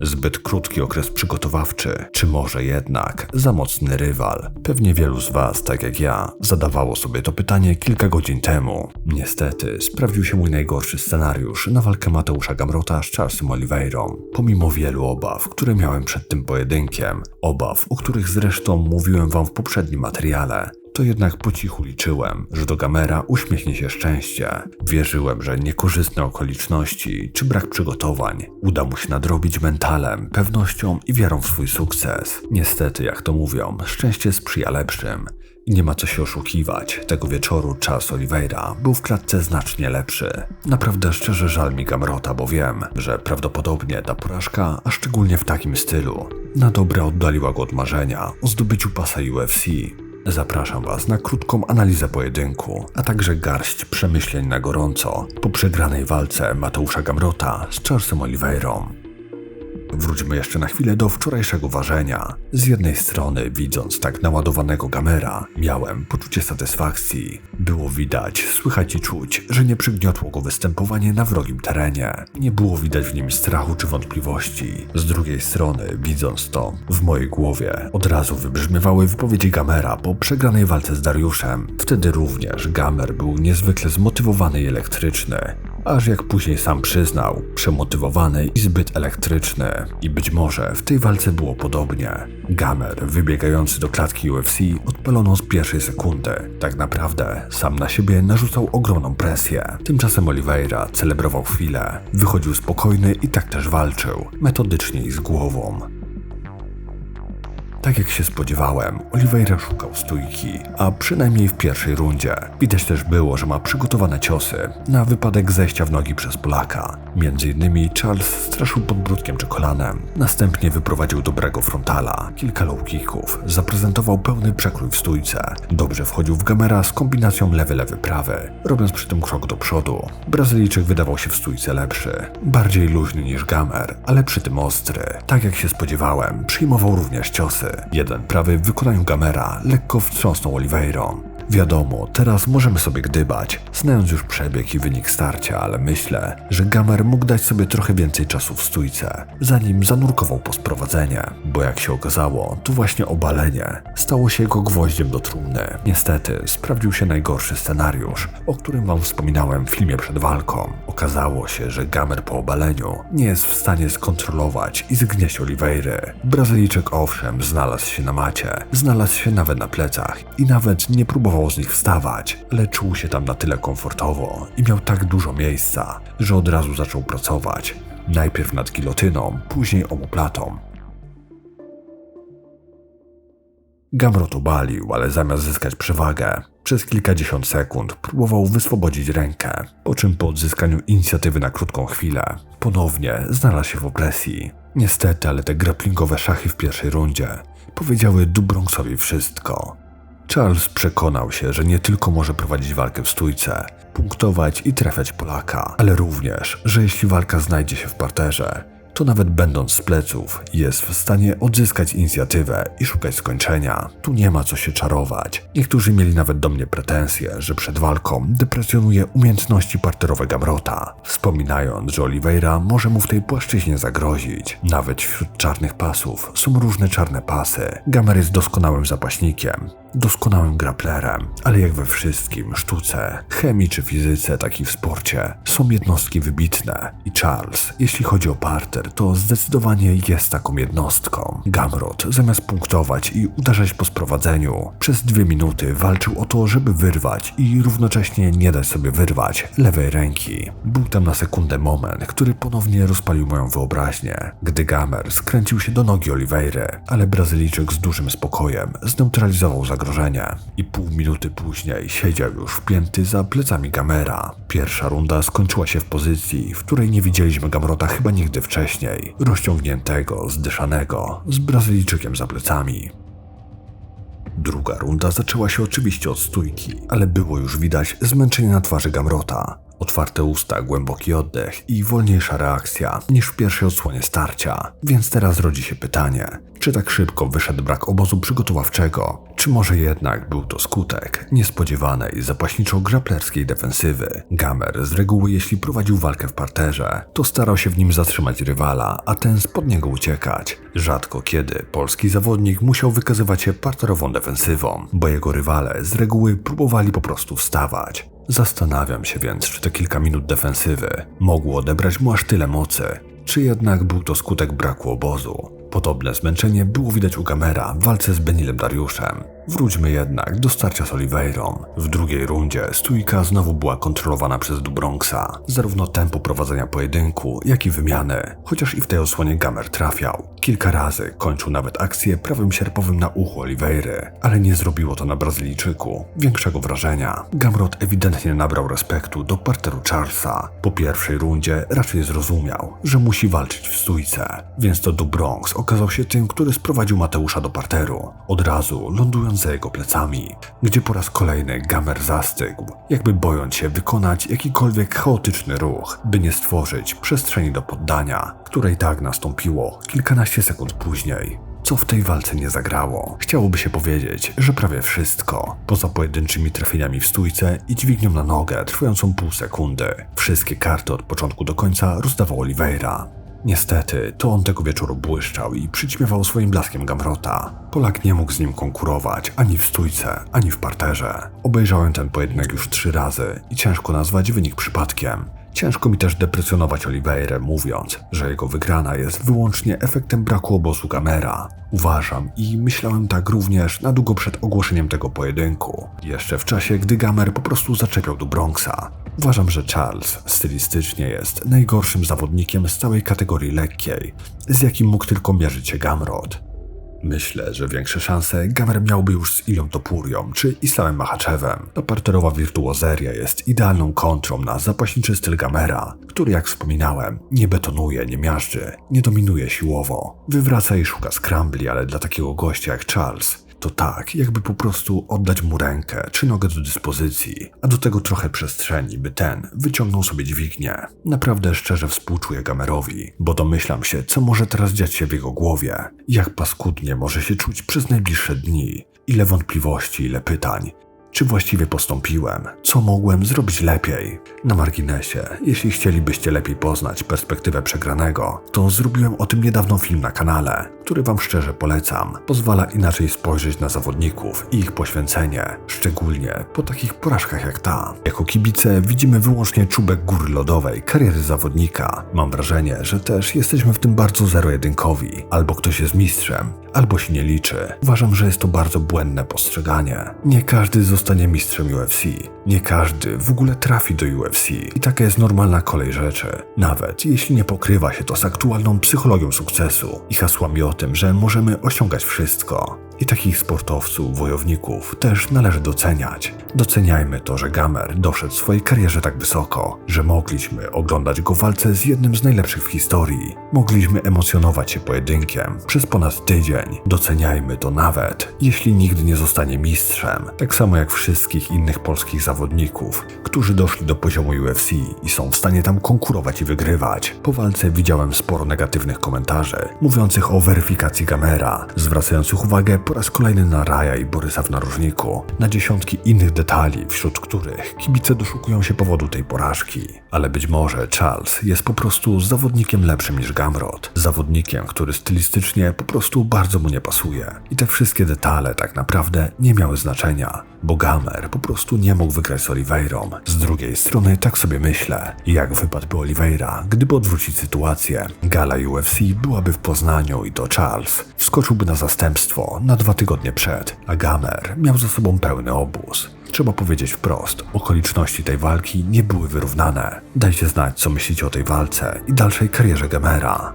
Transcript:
Zbyt krótki okres przygotowawczy, czy może jednak za mocny rywal? Pewnie wielu z Was, tak jak ja, zadawało sobie to pytanie kilka godzin temu. Niestety, sprawdził się mój najgorszy scenariusz na walkę Mateusza Gamrota z Charlesem Oliveirą. Pomimo wielu obaw, które miałem przed tym pojedynkiem, obaw, o których zresztą mówiłem Wam w poprzednim materiale, to jednak po cichu liczyłem, że do Gamera uśmiechnie się szczęście. Wierzyłem, że niekorzystne okoliczności czy brak przygotowań uda mu się nadrobić mentalem, pewnością i wiarą w swój sukces. Niestety, jak to mówią, szczęście sprzyja lepszym. Nie ma co się oszukiwać, tego wieczoru Charles Oliveira był w klatce znacznie lepszy. Naprawdę szczerze żal mi Gamrota, bo wiem, że prawdopodobnie ta porażka, a szczególnie w takim stylu, na dobre oddaliła go od marzenia o zdobyciu pasa UFC. Zapraszam Was na krótką analizę pojedynku, a także garść przemyśleń na gorąco po przegranej walce Mateusza Gamrota z Charlesem Oliveirą. Wróćmy jeszcze na chwilę do wczorajszego ważenia. Z jednej strony, widząc tak naładowanego gamera, miałem poczucie satysfakcji. Było widać, słychać i czuć, że nie przygniotło go występowanie na wrogim terenie. Nie było widać w nim strachu czy wątpliwości. Z drugiej strony, widząc to, w mojej głowie od razu wybrzmiewały wypowiedzi gamera po przegranej walce z Dariuszem. Wtedy również gamer był niezwykle zmotywowany i elektryczny aż jak później sam przyznał, przemotywowany i zbyt elektryczny. I być może w tej walce było podobnie. Gamer, wybiegający do klatki UFC, odpalono z pierwszej sekundy. Tak naprawdę sam na siebie narzucał ogromną presję. Tymczasem Oliveira celebrował chwilę. Wychodził spokojny i tak też walczył, metodycznie i z głową. Tak jak się spodziewałem, Oliveira szukał stójki, a przynajmniej w pierwszej rundzie. Widać też było, że ma przygotowane ciosy na wypadek zejścia w nogi przez Polaka. Między innymi Charles straszył podbródkiem czy kolanem. Następnie wyprowadził dobrego frontala, kilka low kicków, zaprezentował pełny przekrój w stójce. Dobrze wchodził w gamera z kombinacją lewy-lewy prawy, robiąc przy tym krok do przodu. Brazylijczyk wydawał się w stójce lepszy, bardziej luźny niż gamer, ale przy tym ostry. Tak jak się spodziewałem, przyjmował również ciosy. Jeden prawy w wykonaniu Gamera lekko wstrząsnął Oliveirą. Wiadomo, teraz możemy sobie gdybać, znając już przebieg i wynik starcia, ale myślę, że Gamer mógł dać sobie trochę więcej czasu w stójce, zanim zanurkował po sprowadzenie, bo jak się okazało, to właśnie obalenie stało się jego gwoździem do trumny. Niestety, sprawdził się najgorszy scenariusz, o którym wam wspominałem w filmie przed walką. Okazało się, że Gamer po obaleniu nie jest w stanie skontrolować i zgnieść Oliweiry. Brazylijczyk owszem znalazł się na macie, znalazł się nawet na plecach i nawet nie próbował z nich wstawać, ale czuł się tam na tyle komfortowo i miał tak dużo miejsca, że od razu zaczął pracować. Najpierw nad gilotyną, później omoplatą. Gamrot obalił, ale zamiast zyskać przewagę, przez kilkadziesiąt sekund próbował wyswobodzić rękę, po czym po odzyskaniu inicjatywy na krótką chwilę ponownie znalazł się w opresji. Niestety, ale te grapplingowe szachy w pierwszej rundzie powiedziały Dubronksowi wszystko. Charles przekonał się, że nie tylko może prowadzić walkę w stójce, punktować i trafiać Polaka, ale również, że jeśli walka znajdzie się w parterze, to nawet będąc z pleców, jest w stanie odzyskać inicjatywę i szukać skończenia. Tu nie ma co się czarować. Niektórzy mieli nawet do mnie pretensje, że przed walką deprecjonuje umiejętności parterowe Gamrota, wspominając, że Oliveira może mu w tej płaszczyźnie zagrozić. Nawet wśród czarnych pasów są różne czarne pasy. Gamer jest doskonałym zapaśnikiem, doskonałym grapplerem, ale jak we wszystkim, sztuce, chemii czy fizyce, tak i w sporcie, są jednostki wybitne. I Charles, jeśli chodzi o parter, to zdecydowanie jest taką jednostką. Gamrot, zamiast punktować i uderzać po sprowadzeniu, przez dwie minuty walczył o to, żeby wyrwać i równocześnie nie dać sobie wyrwać lewej ręki. Był tam na sekundę moment, który ponownie rozpalił moją wyobraźnię, gdy Gamer skręcił się do nogi Oliweiry, ale Brazylijczyk z dużym spokojem zneutralizował zagrożenie i pół minuty później siedział już wpięty za plecami Gamera. Pierwsza runda skończyła się w pozycji, w której nie widzieliśmy Gamrota chyba nigdy wcześniej, rozciągniętego, zdyszanego, z Brazylijczykiem za plecami. Druga runda zaczęła się oczywiście od stójki, ale było już widać zmęczenie na twarzy Gamrota. Otwarte usta, głęboki oddech i wolniejsza reakcja niż w pierwszej odsłonie starcia. Więc teraz rodzi się pytanie, czy tak szybko wyszedł brak obozu przygotowawczego, czy może jednak był to skutek niespodziewanej zapaśniczo-graplerskiej defensywy. Gamer z reguły jeśli prowadził walkę w parterze, to starał się w nim zatrzymać rywala, a ten spod niego uciekać. Rzadko kiedy polski zawodnik musiał wykazywać się parterową defensywą, bo jego rywale z reguły próbowali po prostu wstawać. Zastanawiam się więc, czy te kilka minut defensywy mogło odebrać mu aż tyle mocy, czy jednak był to skutek braku obozu. Podobne zmęczenie było widać u Gamera w walce z Benilem Dariuszem. Wróćmy jednak do starcia z Oliveirą. W drugiej rundzie stójka znowu była kontrolowana przez Dubronksa. Zarówno tempo prowadzenia pojedynku, jak i wymiany, chociaż i w tej osłonie Gamer trafiał. Kilka razy kończył nawet akcję prawym sierpowym na uchu Oliweiry, ale nie zrobiło to na Brazylijczyku większego wrażenia. Gamrot ewidentnie nabrał respektu do parteru Charlesa. Po pierwszej rundzie raczej zrozumiał, że musi walczyć w stójce, więc to Dubronx okazał się tym, który sprowadził Mateusza do parteru, od razu lądując za jego plecami, gdzie po raz kolejny Gamer zastygł, jakby bojąc się wykonać jakikolwiek chaotyczny ruch, by nie stworzyć przestrzeni do poddania, której tak nastąpiło kilkanaście sekund później. Co w tej walce nie zagrało? Chciałoby się powiedzieć, że prawie wszystko, poza pojedynczymi trafieniami w stójce i dźwignią na nogę trwającą pół sekundy. Wszystkie karty od początku do końca rozdawał Oliveira. Niestety, to on tego wieczoru błyszczał i przyćmiewał swoim blaskiem Gamrota. Polak nie mógł z nim konkurować ani w stójce, ani w parterze. Obejrzałem ten pojedynek już trzy razy i ciężko nazwać wynik przypadkiem. Ciężko mi też deprecjonować Oliveirę, mówiąc, że jego wygrana jest wyłącznie efektem braku obozu Gamera. Uważam i myślałem tak również na długo przed ogłoszeniem tego pojedynku. Jeszcze w czasie, gdy Gamer po prostu zaczepiał do Bronxa. Uważam, że Charles stylistycznie jest najgorszym zawodnikiem z całej kategorii lekkiej, z jakim mógł tylko mierzyć się Gamrot. Myślę, że większe szanse Gamer miałby już z Ilią Topurią czy Islamem Machaczewem. Ta parterowa wirtuozeria jest idealną kontrą na zapaśniczy styl Gamera, który jak wspominałem, nie betonuje, nie miażdży, nie dominuje siłowo. Wywraca i szuka scrambli, ale dla takiego gościa jak Charles to tak, jakby po prostu oddać mu rękę czy nogę do dyspozycji, a do tego trochę przestrzeni, by ten wyciągnął sobie dźwignię. Naprawdę szczerze współczuję Gamerowi, bo domyślam się, co może teraz dziać się w jego głowie, jak paskudnie może się czuć przez najbliższe dni, ile wątpliwości, ile pytań, czy właściwie postąpiłem? Co mogłem zrobić lepiej? Na marginesie, jeśli chcielibyście lepiej poznać perspektywę przegranego, to zrobiłem o tym niedawno film na kanale, który Wam szczerze polecam. Pozwala inaczej spojrzeć na zawodników i ich poświęcenie, szczególnie po takich porażkach jak ta. Jako kibice widzimy wyłącznie czubek góry lodowej kariery zawodnika. Mam wrażenie, że też jesteśmy w tym bardzo zero-jedynkowi. Albo ktoś jest mistrzem, albo się nie liczy. Uważam, że jest to bardzo błędne postrzeganie. Nie każdy zostanie mistrzem UFC. Nie każdy w ogóle trafi do UFC. I taka jest normalna kolej rzeczy. Nawet jeśli nie pokrywa się to z aktualną psychologią sukcesu i hasłami o tym, że możemy osiągać wszystko. I takich sportowców, wojowników też należy doceniać. Doceniajmy to, że Gamer doszedł w swojej karierze tak wysoko, że mogliśmy oglądać go walce z jednym z najlepszych w historii. Mogliśmy emocjonować się pojedynkiem przez ponad tydzień. Doceniajmy to nawet, jeśli nigdy nie zostanie mistrzem. Tak samo jak wszystkich innych polskich zawodników, którzy doszli do poziomu UFC i są w stanie tam konkurować i wygrywać. Po walce widziałem sporo negatywnych komentarzy, mówiących o weryfikacji Gamera, zwracających uwagę po raz kolejny na Raja i Borysa w narożniku, na dziesiątki innych detali, wśród których kibice doszukują się powodu tej porażki. Ale być może Charles jest po prostu zawodnikiem lepszym niż Gamrot. Zawodnikiem, który stylistycznie po prostu bardzo mu nie pasuje. I te wszystkie detale tak naprawdę nie miały znaczenia, bo Gamer po prostu nie mógł wygrać z Oliveirą. Z drugiej strony tak sobie myślę, jak wypadłby Oliveira, gdyby odwrócić sytuację. Gala UFC byłaby w Poznaniu i to Charles wskoczyłby na zastępstwo na dwa tygodnie przed, a Gamer miał za sobą pełny obóz. Trzeba powiedzieć wprost, okoliczności tej walki nie były wyrównane. Dajcie znać, co myślicie o tej walce i dalszej karierze Gamera.